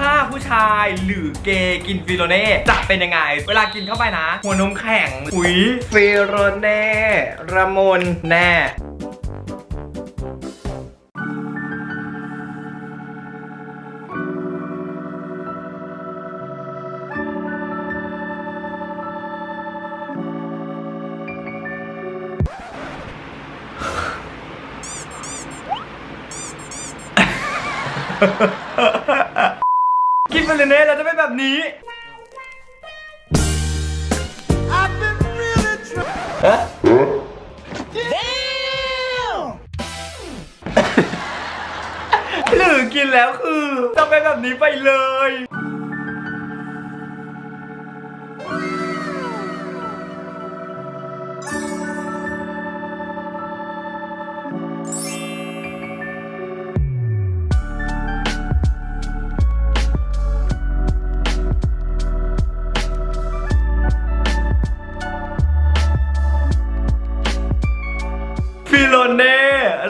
ถ้าผู้ชายหรือเกย์กินฟิโลเน่จะเป็นยังไง เวลากินเข้าไปนะ หัวนมแข็งอุ้ยฟิโลเน่ระมนแน่ กินฟิโลเน่แล้วจะเป็นแบบนี้หรือกินแล้วคือจะเป็นแบบนี้ไปเลย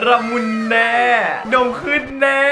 ระมุนแน่ ดมขึ้นแน่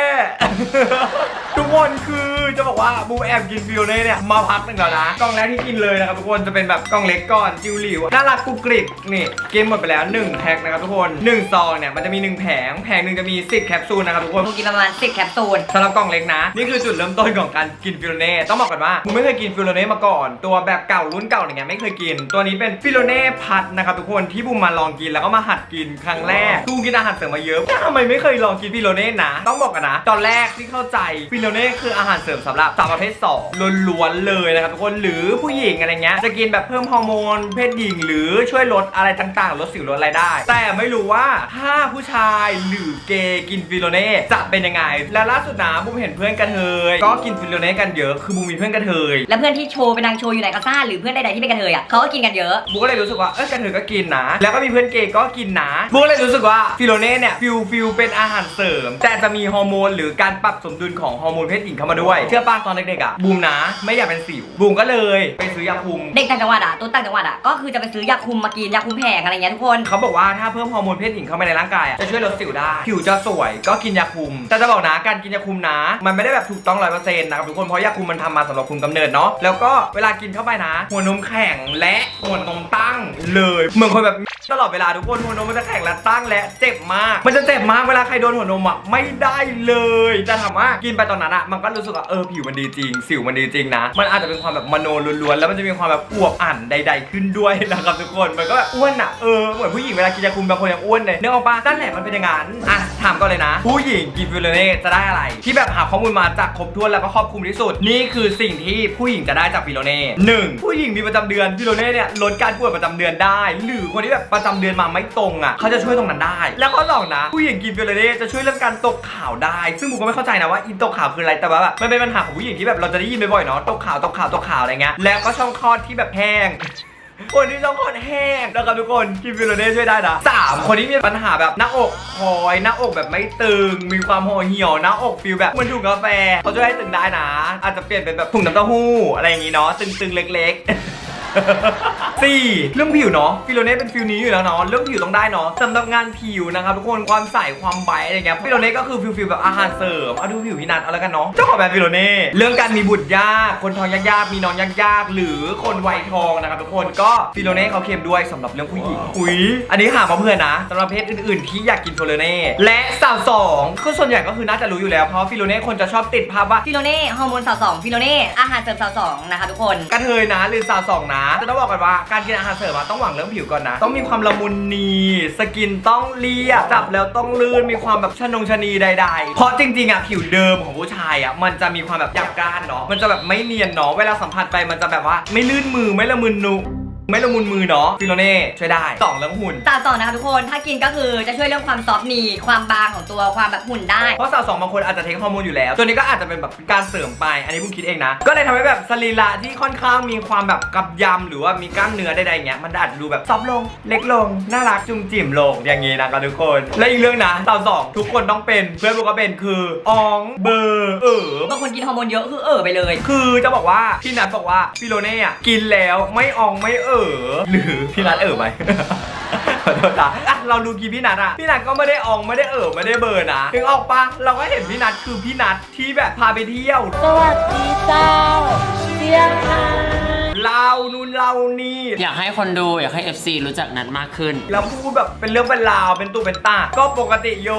ทุกคนคือจะบอกว่าบูแอบกินฟิโลเน่เนี่ยมาพักหนึ่งแล้วนะกล่องแรกที่กินเลยนะครับทุกคนจะเป็นแบบกล่องเล็กก่อนจิวหลิวน่ารักกุกกริบนี่กินหมดไปแล้ว1แพ็คนะครับทุกคน1ซองเนี่ยมันจะมี 1 แผงแผงหนึ่งจะมี10แคปซูลนะครับทุกคนกูกินประมาณ10แคปซูลสำหรับกล่องเล็กนะ นี่คือจุดเริ่มต้นของการกินฟิโลเน่ต้องบอกก่อนว่าผมไม่เคยกินฟิโลเน่มาก่อน ตัวแบบเก่ารุ่นเก่าอย่างเงี้ยไม่เคยกิน ตัวนี้เป็นฟิโลเน่พัดนะครับทุกคนที่บูมมาลองกินแล้วก็มาหัดกินครั้งแรกกูกินอาหารเสริมมาเยอะแต่ทำไมไม่เคยลองกินฟิโลเน่นะต้องบอกกันนะตอนแรกที่เข้าใจฟิโลเน่คืออาหารเสริมสำหรับสาวประเภท2ล้วนๆเลยนะครับทุกคนหรือผู้หญิงอะไรเงี้ยจะกินแบบเพิ่มฮอร์โมนเพศหญิง หรือช่วยลดอะไรต่างๆลดสิวลดอะไรได้ แต่ไม่รู้ว่าถ้าผู้ชายหรือเกย์กินฟิโลเน่จะเป็นยังไง และล่าสุดนะบูมเห็นเพื่อนกระเทยก็กินฟิโลเน่กันเยอะคือบูมมีเพื่อนกระเทยแล้วเพื่อนที่โชว์เป็นนางโชว์อยู่ไหนก็ซ่าหรือเพื่อนใดๆที่เป็นกระเทยอะเขาก็กินกันเยอะบูก็เลยรู้สึกว่าเออกระเทยก็กินนะ แล้วก็มีเพื่อนเกย์ก็กินนะบูก็เลยรู้สึกว่าฟิโลเน่เนี่ยฟิลฟิลเป็นอาหารเสริม แต่จะมีฮอร์โมนหรือการปรับสมดุลของฮอร์โมนเพศหญิงเข้ามาด้วย เชื่อป้าตอนเด็กๆอะบูมนะไม่อยากเป็นสิวบูมก็เลยไปซื้อยาคุม เด็กต่างจังหวัดอะตัวต่างจังหวัดอะก็คือจะไปซื้อยาคุมมากินยาคุมแผงอะไรเงี้ยทุกคนเขาบอกว่าถ้าเพิ่มฮอร์โมนเพศหญิงเข้ามาในร่างกายอะจะช่วยลดสิวได้ผิวจะสวยก็กินยาคุม แต่จะบอกนะการกินยาคุมนะ มันไม่ได้แบบถูกต้องร้อยเปอร์เซ็นต์นะครับทุกคนเพราะยาคุมมันทำมาสำหรับคุมกำเนิดเนาะแล้วก็เวลากินเข้าไปนะ หัวนมแข็งและหัวนมตั้งเลยเหมือนคนแบบตลอดเวลาทุกคนหัวนมมันจะแข็งและตั้งและเจ็บมาก มันจะเจ็บมากเวลาใครโดนหัวนมอะไม่ได้เลยแต่ถามว่ากินไปตอนนั้นอะมันก็รู้สึกว่าเออผิวมันดีจริง สิวมันดีจริงนะ มันอาจจะเป็นความแบบมโนล้วนๆแล้วมันจะมีความแบบอวบอั่นใด ๆ ขึ้นด้วยนะครับทุกคนมันก็แบบอ้วนอะเออเหมือนผู้หญิงเวลากินยาคุมบางคนยังอ้วนเลยเนึกออกปะนั่นแหละมันเป็นอย่างนั้นอะถามก่อนเลยนะ ผู้หญิงกินฟิโลเน่จะได้อะไร ที่แบบหาข้อมูลมาจากครบถ้วนแล้วก็ครอบคลุมที่สุด นี่คือสิ่งที่ผู้หญิงจะได้จากฟิโลเน่หนึ่งผู้หญิงมีประจำเดือนฟิโลเน่เนี่ยลดการปวดประจำเดือนได้ หรือคนที่แบบประจำเดือนมาไม่ตรงอะเขาจะช่วยตรงนั้นได้ แล้วก็สองนะ ผู้หญิงกินฟิโลเน่จะช่วยเรื่องการตกขาวได้ ซึ่งผมก็ไม่เข้าใจนะว่าอินตกขาวคืออะไรแต่ว่าแบบมันเป็นปัญหาของผู้หญิงที่แบบเราจะได้ยินบ่อยๆเนาะตกขาวตกขาวตกขาวอะไรเงี้ยแล้วก็ช่องคลอดที่แบบแห้งคนที่ช่องคลอดแห้งนะครับทุกคนคิมฟิโลเน่ช่วยได้นะสามคนที่มีปัญหาแบบหน้าอกคอยหน้าอกแบบไม่ตึง มีความห่อเหี่ยวหน้าอกฟิลแบบเหมือนถุงกาแฟเขาช่วยให้ตึงได้นะ อาจจะเปลี่ยนเป็นแบบถุงน้ำเต้าหู้อะไรอย่างงี้เนาะตึงๆเล็กๆ สี่เรื่องผิวเนาะฟิโลเน่เป็นฟิลนี้อยู่แล้วเนาะเรื่องผิวต้องได้เนาะสำหรับงานผิวนะครับทุกคนความใสความใบอะไรเงี้ยฟิโลเน่ก็คือฟิลฟิลแบบอาหารเสริมเอาดูผิวพี่นัทเอาแล้วกันเนาะเจ้าของแบรนด์ฟิโลเน่เรื่องการมีบุตรยากคนท้องยากๆมีน้องยากๆหรือคนวัยทองนะครับทุกคนก็ฟิโลเน่เขาเข้มด้วยสำหรับเรื่องผู้หญิงอุ้ยอันนี้หามาเพื่อนนะสำหรับเพศอื่นๆที่อยากกินฟิโลเน่และสาวสองคือส่วนใหญ่ก็คือน่าจะรู้อยู่แล้วเพราะฟิโลเน่คนจะชอบติดภาพว่าฟิโลเน่ฮอร์โมนสาวสองฟิโลเน่อาหารเสริมสาวสองนะคะทุกคนกระเทยนะหรือสาวสองนะจะต้องบอกกันว่าการกินอาหารเสริมอะต้องหวังเรื่องผิวก่อนนะ ต้องมีความละมุนนีสกินต้องเรียบจับแล้วต้องลื่นมีความแบบชนงชนีใด ๆ เพราะจริงๆอะผิวเดิมของผู้ชายอะมันจะมีความแบบหยาบกร้านเนาะมันจะแบบไม่เนียนเนาะเวลาสัมผัสไปมันจะแบบว่าไม่ลื่นมือไม่ละมุนนุ ไม่ละมุนมือเนาะฟิโลเน่ช่วยได้สองเรื่องหุ่นสาวสองนะคะทุกคน ถ้ากินก็คือจะช่วยเรื่องความซอฟต์นีความบางของตัวความแบบหุ่นได้ เพราะสาวสองบางคนอาจจะเทคฮอร์โมนอยู่แล้ว ตัวนี้ก็อาจจะเป็นแบบการเสริมไป อันนี้ผมคิดเองนะ ก็เลยทำให้แบบสรีระที่ค่อนข้างมีความแบบกับยำหรือว่ามีกล้ามเนื้อใดๆอย่างเงี้ย มันอาจจะดูแบบซอฟต์ลง เล็กลง น่ารักจุ่มจิ๋มลงอย่างงี้นะครับทุกคน และอีกเรื่องนะสาวสองทุกคนต้องเป็น เพื่อนผมก็เป็นคืออองเบอร์เออบางคนกินฮอร์โมนเยอะคือเออไปเลย คือจะบอกว่าพี่นัทบอกว่าฟิโลเน่อะกินแล้วไม่อองไม่เออหรือพี่นัทเออไหมขอโทษนะอะเราดูกีพี่นัทอะพี่นัทก็ไม่ได้อองไม่ได้เออไม่ได้เบอร์นะถึงออกปะเราก็เห็นพี่นัทคือพี่นัทที่แบบพาไปเที่ยว สวัสดีเจ้าเสียงรา เล่านู่นเล่านี่อยากให้คนดูอยากให้ FC รู้จักนัดมากขึ้น แล้วพูดแบบเป็นเรื่องเป็นราวเป็นตูเป็นตาก็ปกติโย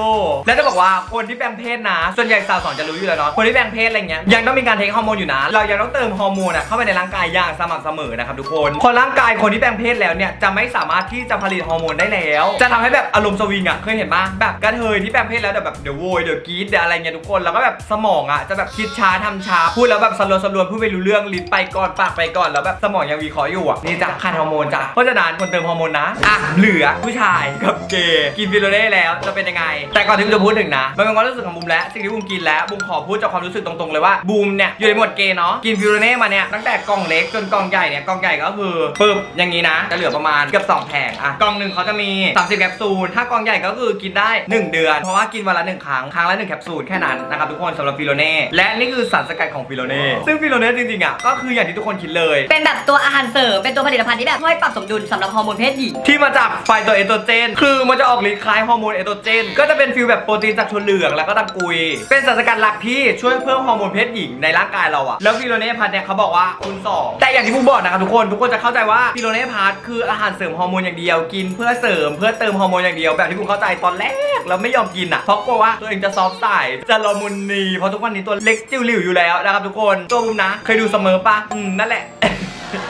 แล้วจะบอกว่าคนที่แปลงเพศนะ ส่วนใหญ่สาวสองจะรู้อยู่แล้วเนาะคนที่แปลงเพศอะไรเงี้ยยังต้องมีการเทคฮอร์โมนอยู่นะ เรายังต้องเติมฮอร์โมนอะเข้าไปในร่างกายอย่างสม่ำเสมอนะครับทุกคนพอร่างกายคนที่แปลงเพศแล้วเนี่ยจะไม่สามารถที่จะผลิตฮอร์โมนได้แล้ว จะทำให้แบบอารมณ์สวิงอะเคยเห็นปะแบบกระเทยที่แปลงเพศแล้วเดี๋ยวแบบเดี๋ยวโวยเดี๋ยวกรี๊ดเดี๋ยวอะไรเงี้ยทุกคนแล้วก็แบบสมองอะจะแบบคิดช้าทำช้าพูดแล้วแบบสลวนสลวนพูดไม่รู้เรื่องลิ้นไปก่อนปากไปก่อนแล้วแบบสมองยังวีเคราะห์อยู่อะนี่จ้ะขาดฮอร์โมนจ้ะเพราะฉะนั้นคนเติมฮอร์โมนนะอะเหลือผู้ชายกับเกย์กินฟิโลเน่แล้วจะเป็นยังไง แต่ก่อนที่บูมจะพูดถึงนะมันเป็นความรู้สึกของบูมแล้วสิ่งที่บูมกินแล้วบูมขอพูดจากความรู้สึกตรงๆเลยว่าบูมเนี่ยอยู่ในหมวดเกย์เนาะกินฟิโลเน่มาเนี่ยตั้งแต่กล่องเล็กจนกล่องใหญ่เนี่ยกล่องใหญ่ก็คือปึ๊บอย่างนี้นะจะเหลือประมาณเกือบ2แผงอะกล่องหนึ่งเขาจะมี 30 แคปซูลถ้ากล่องใหญ่ก็คือกินได้ 1 เดือน เพราะว่ากินวันละหนึ่งครั้งครั้งละหนึ่งแคปซูลแค่นั้นนะครับทุกคนสำหรับฟิโลเน่และนี่คือสารสกัดของฟิโลเน่ซึ่งฟิโลเน่จริงๆอะก็คืออย่างที่ทุกคนคิดเลยเป็นแบบตัวอาหารเสริม เป็นตัวผลิตภัณฑ์ที่แบบช่วยปรับสมดุลสำหรับฮอร์โมนเพศหญิง ที่มาจากไฟตัวเอสโตรเจน คือมันจะออกฤทธิ์คล้ายฮอร์โมนเอสโตรเจน ก็จะเป็นฟิลแบบโปรตีนจากถั่วเหลืองแล้วก็ตังกุย เป็นสารสกัดหลักที่ช่วยเพิ่มฮอร์โมนเพศหญิงในร่างกายเราอะแล้วฟิโลเน่พัทเนี่ยเขาบอกว่าคูณสองแต่อย่างที่ผมบอกนะครับทุกคน ทุกคนจะเข้าใจว่าฟิโลเน่พัทคืออาหารเสริมฮอร์โมนอย่างเดียว กินเพื่อเสริมเพื่อเติมฮอร์โมนอย่างเดียวแบบที่ผมเข้าใจตอนแรกแล้วไม่ยอมกินอะเพราะกลัวว่าตัวเองจะซอฟต์ใส่จะละมุนนีเพราะทุกวันนี้ตัวเล็กจิ๋วหลิวอยู่แล้วนะครับทุกคนตัวผมนะ เคยดูเสมอปะอืมนั่นแหละ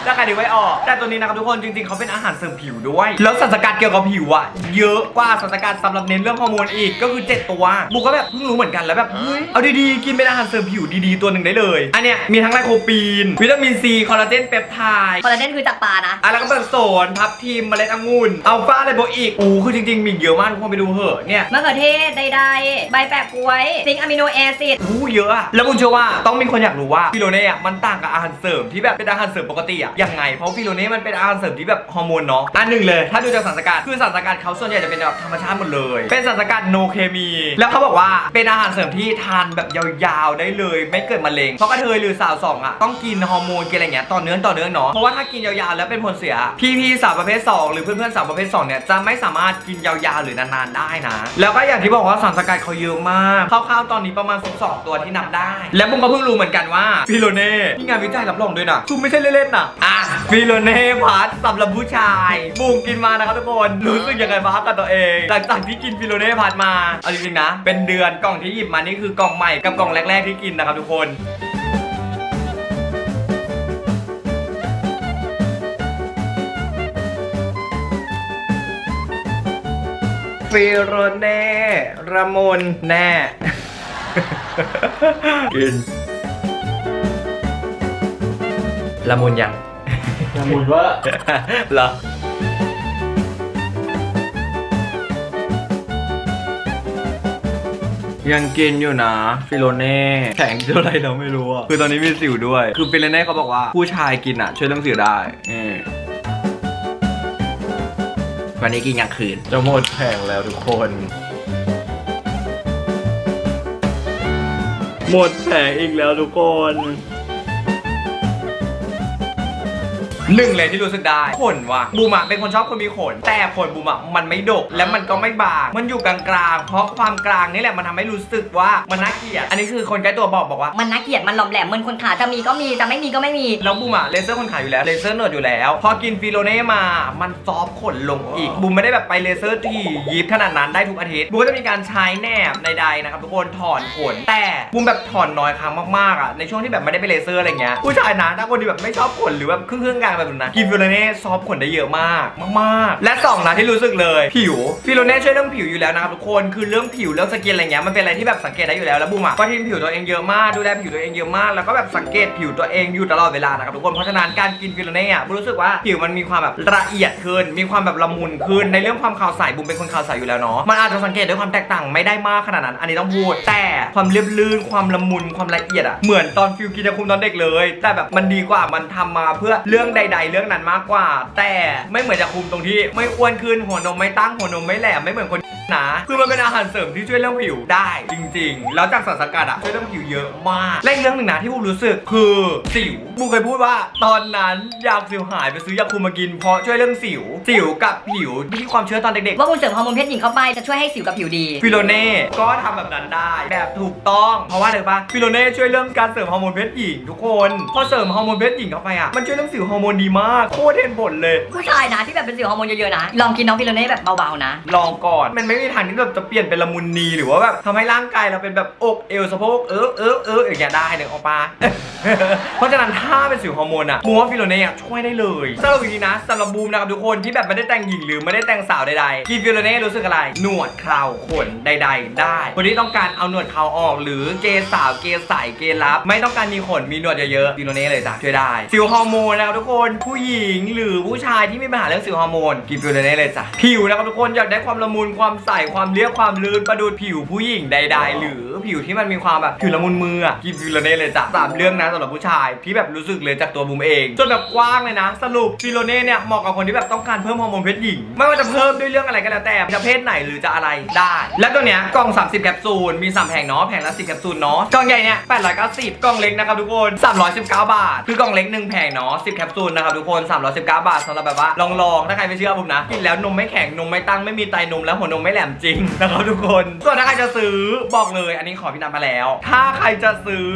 ถ้าใครดูไม่ออก แต่ตัวนี้นะครับทุกคนจริงๆเขาเป็นอาหารเสริมผิวด้วย แล้วสารสกัดเกี่ยวกับผิวอะเยอะกว่าสารสกัดสำหรับเน้นเรื่องฮอร์โมนอีกก็คือ 7 ตัวบุกก็แบบเพิ่งรู้เหมือนกันแล้วแบบเฮ้ยเอาดีๆกินเป็นอาหารเสริมผิวดีๆตัวหนึ่งได้เลย อันเนี้ยมีทั้งไลโคปีน วิตามินซีคอลลาเจนเปปไทด์คอลลาเจนคือจากปลานะอะแล้วก็เป็นโซนพับทีมเมล็ดองุ่นอัลฟาไลโบอีกอู้คือจริงๆมีเยอะมากทุกคนไปดูเหอะเนี่ยมะเขือเทศใดๆใบแปะกล้วยซิงค์อะมิโนแอซิดอู้เยอะอะแล้วคุณเชื่อว่าต้องมีคนอยากรู้ว่าฟิโลเน่อะมันต่างกับอาหารเสริมที่แบบเป็นอาหารเสริมปกติอะยังไง เพราะฟิโลเน่มันเป็นอาหารเสริมที่แบบฮอร์โมนเนาะอันหนึ่งเลย ถ้าดูจากสารสกัดคือสารสกัดเขาส่วนใหญ่จะเป็นแบบธรรมชาติหมดเลย เป็นสารสกัดโนเคมี แล้วเขาบอกว่าเป็นอาหารเสริมที่ทานแบบยาวๆได้เลย ไม่เกิดมะเร็งเพราะกระเทยหรือสาวสองอะต้องกินฮอร์โมนกินอะไรเงี้ยต่อเนื่องต่อเนื่องเนาะเพราะว่าถ้ากินยาวๆแล้วเป็นผลเสียพี่ๆสาวประเภทสองหรือเพื่อนๆสาวประเภทสองเนี่ยจะไม่สามารถกินยาวๆหรือนานๆได้นะ แล้วก็อย่างที่บอกว่าสารสกัดเขาเยอะมากคร่าวๆตอนนี้ประมาณ12ตัวที่นับได้ และผมก็เพิ่งรู้เหมือนกันว่าฟิโลเน่มีงานวิจัยรับรองด้วยนะคือไม่ใช่เล่นๆนะอะฟิโลเน่พัทสำหรับผู้ชายบูมกินมานะครับทุกคนรู้สึกยังไงบ้างกับตัวเองหลังจากที่กินฟิโลเน่พัทมาเอาจริงๆนะ เป็นเดือนกล่องที่หยิบมานี่คือกล่องใหม่กับกล่องแรก ๆที่กินนะครับทุกคนฟิโรเน่ระมุนแน่ กิน ละมุนยัง ละมุนว่าเหรอยังกินอยู่นะฟิโลเน่แข็งเท่าไรเราไม่รู้อะคือตอนนี้มีสิวด้วย คือฟิโลเน่เขาบอกว่าผู้ชายกินอะช่วยเรื่องสิวได้นี่วันนี้กินกลางคืน จะหมดแผงแล้วทุกคน หมดแผงอีกแล้วทุกคน หนึ่งเลยที่รู้สึกได้ขนว่ะบูมอะเป็นคนชอบคนมีขน แต่ขนบูมอะมันไม่ดกและมันก็ไม่บาง มันอยู่กลางๆ เพราะความกลางนี่แหละมันทำให้รู้สึกว่ามันน่าเกลียด อันนี้คือคนใกล้ตัวบอกบอกว่ามันน่าเกลียดมันหลอมแหลมเหมือนคนขาจะมีก็มีจะไม่มีก็ไม่มีแล้วบูมอะเลเซอร์คนขายอยู่แล้วเลเซอร์เนิร์ดอยู่แล้ว พอกินฟิโลเน่มามันซอฟต์ขนลงอีกบูมไม่ได้แบบไปเลเซอร์ที่ยิบขนาดนั้นได้ทุกอาทิตย์บูมก็จะมีการใช้แนบใดๆนะครับทุกคนถอนขนแต่บูมแบบถอนน้อยครั้งมากๆอะในช่วงที่แบบไม่ได้ไปเลเซอร์อะไรเงี้ยผู้ชายนะถ้าคนที่แบบไม่ชอบขนหรือแบบครึ่งๆกลางแบบนั้นกินฟิโลเน่ซอฟขนได้เยอะมากมากๆ และสองนะที่รู้สึกเลยผิวฟิโลเน่ช่วยเรื่องผิวอยู่แล้วนะครับทุกคนคือเรื่องผิวเรื่องสกินอะไรเงี้ยมันเป็นอะไรที่แบบสังเกตได้อยู่แล้วแล้วบูมอะก็ทีมผิวตัวเองเยอะมากดูแลผิวตัวเองเยอะมากแล้วก็แบบสังเกตผิวตัวเองอยู่ตลอดเวลานะครับทุกคนเพราะฉะนั้นการกินฟิโลเน่อะบูมรู้สึกว่าผิวมันมีความแบบละเอียดขึ้น มีความแบบละมุนขึ้นในเรื่องความขาวใสบูมเป็นคนขาวใสอยู่แล้วเนาะมันอาจจะสังเกตด้วยความแตกต่างไม่ได้มากขนาดนั้น อันนี้ต้องพูดแต่ความเรียบลื่นความละมุนความละเอียดอะเหมือนตอนฟิลกินยาคุมตอนเด็กเลย แต่แบบมันดีกว่ามันทำมาเพื่อเรื่องใดๆ เรื่องนั้นมากกว่า แต่ไม่เหมือนจะคุมตรงที่ ไม่อ้วนขึ้นหัวนมไม่ตั้งหัวนมไม่แหลมไม่เหมือนคน นะคือมันเป็นอาหารเสริมที่ช่วยเรื่องผิวได้จริง ๆ แล้วจากสารสกัดอะช่วยเรื่องผิวเยอะมากและอีกเรื่องหนึ่งนะที่บูมรู้สึกคือสิวบูมเคยพูดว่าตอนนั้นอยากสิวหายไปซื้อยาคุมมากินเพราะช่วยเรื่องสิว สิวกับผิวที่ความเชื่อตอนเด็กๆว่าคุณเสริมฮอร์โมนเพศหญิงเข้าไปจะช่วยให้สิวกับผิวดีฟิโลเน่ก็ทำแบบนั้นได้ แบบถูกต้องเพราะว่าอะไรปะฟิโลเน่ช่วยเรื่องการเสริมฮอร์โมนเพศหญิงทุกคนพอเสริมฮอร์โมนเพศหญิงเข้าไปอะมันช่วยเรื่องสิวฮอร์โมนดีมากโคตรเห็นผลเลย ผู้ชายนะที่แบบเป็นสิวฮอร์โมนเยอะๆนะลองกินน้องฟิโลเน่แบบเบาๆนะ ลองก่อนมันไม่มีทางที่แบบจะเปลี่ยนเป็นละมุนนีหรือว่าแบบทำให้ร่างกายเราเป็นแบบอกเอวสะโพกเออเออเอออย่างเงี้ยได้เลยออกปะเพราะฉะนั้นถ้าเป็นสิวฮอร์โมนอะมูว่าฟิโลเน่ช่วยได้เลยสำหรับวันนี้นะสำหรับบูมนะครับทุกคนที่แบบไม่ได้แต่งหญิงหรือไม่ได้แต่งสาวใดๆกินฟิโลเน่รู้สึกอะไร หนวดเคราขนใด ๆ ได้ คนที่ต้องการเอาหนวดเคราออกหรือเกย์สาวเกย์ใสเกย์ลับ ไม่ต้องการมีขนมีหนวดเยอะๆฟิโลเน่เลยจ้ะช่วยได้สิวฮอร์โมนนะครับทุกคนผู้หญิงหรือผู้ชายที่มีปัญหาเรื่องสิวฮอร์โมนกินฟิโลเน่เลยจ้ะผิวนะครับทุกคนอยากได้ความละมุนความใสความเรียบความลื่นประดุดผิวผู้หญิงใด ๆ หรือผิวที่มันมีความแบบผิวละมุนมืออะกินฟิโลเน่เลยจ้ะสามเรื่องนะสำหรับผู้ชายที่แบบรู้สึกเลยจากตัวบุมเองจนแบบกว้างเลยนะ สรุปฟิโลเน่เนี่ยเหมาะกับคนที่แบบต้องการเพิ่มฮอร์โมนเพศหญิง ไม่ว่าจะเพิ่มด้วยเรื่องอะไรก็แล้วแต่จะเพศไหนหรือจะอะไรได้ และตัวเนี้ยกล่อง 30แคปซูลมี3แผงเนาะแผงละ10แคปซูลเนาะกล่องใหญ่เนี่ย890กล่องเล็กนะครับทุกคน 319 บาท คือกล่องเล็ก1แผงเนาะ10แคปซูลนะครับทุกคน 319 บาทสำหรับแบบว่าลองๆถ้าใครไม่เชื่อผมนะกินแล้วนมไม่แข็งนมไม่ตั้งไม่มีไตนมแล้วหัวนมไม่แหลมจริงนะครับทุกคนส่วนถ้าใครจะซื้อบอกเลยอันนี้ขอพี่นัทมาแล้ว ถ้าใครจะซื้อ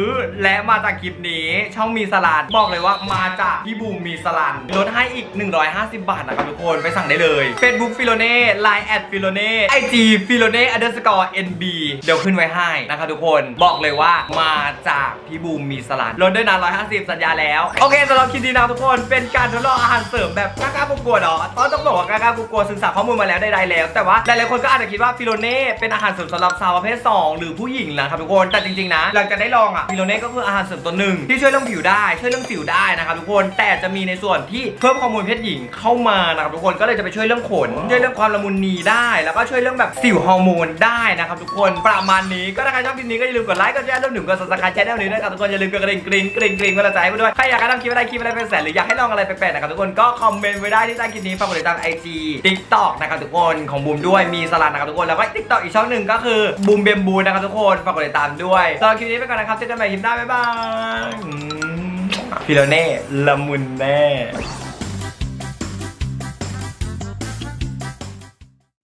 และมาจากคลิปนี้ช่องมีสลัดบอกเลยว่ามาจากพี่บูมมีสลัดลดให้อีก 150 บาทนะครับทุกคนไปสั่งได้เลย Facebook ฟิโลเน่ Line แอดฟิโลเน่ไอจีฟิโลเน่ underscore nb เดี๋ยวขึ้นไว้ให้นะครับทุกคนบอกเลยว่ามาจากพี่บูมมีสลัดลดด้วยนะ150 สัญญาแล้ว โอเคสำหรับคลิปนี้นะทุกคนเป็นการทดลองอาหารเสริมแบบกล้าๆกลัวๆเนาะต้องต้องบอกว่ากล้าๆกลัวศึกษาข้อมูลมาแล้วใดๆแล้ว แต่ว่าหลายๆคนก็อาจจะคิดว่าฟิโลเน่เป็นอาหารเสริมสำหรับสาวประเภท 2 หรือผู้หญิงนะครับทุกคนแต่จริงๆนะหลังจากได้ลองอะฟิโลเน่ก็คืออาหารเสริมตัวหนึ่งที่ช่วยเรื่องผิวได้ช่วยเรื่องสิวได้นะครับทุกคนแต่จะมีในส่วนที่เพิ่มฮอร์โมนเพศหญิงเข้ามานะครับทุกคนก็เลยจะไปช่วยเรื่องขนช่วยเรื่องความละมุนนีได้ แล้วก็ช่วยเรื่องแบบสิวฮอร์โมนได้นะครับทุกคนประมาณนี้ก็ถ้าใครชอบคลิปนี้ก็อย่าลืมกดไลค์กดแชร์รวมถึงกด subscribe ช่องนี้ด้วยครับทุกคนอย่าลืมกดกระดิ่งกริ๊งกริ๊งกริ๊งเวลาใจให้ด้วยใครอยากให้ทำคลิปอะไรคลิปอะไรเป็นแสนหรืออยากให้ลองอะไรแปลกๆนะครับทุกคนก็คอมเมนต์ไว้ได้ที่ใต้คลิปนี้ฝากกดติดตามไอจีทิกตอกนะครับทุกคนของบูมด้วยมีสลัดนะครับทุกคนแล้วก็ทิกตอกอีกช่องหนึ่งก็คือบูมเบมบูนะครับทุกคนฝากกดติดตามด้วยสำหรับคลิปนี้ไปก่อนนะครับเจอกันใหม่คลิปหน้าบ๊ายบายอืมฟิโลเน่ละมุนแน่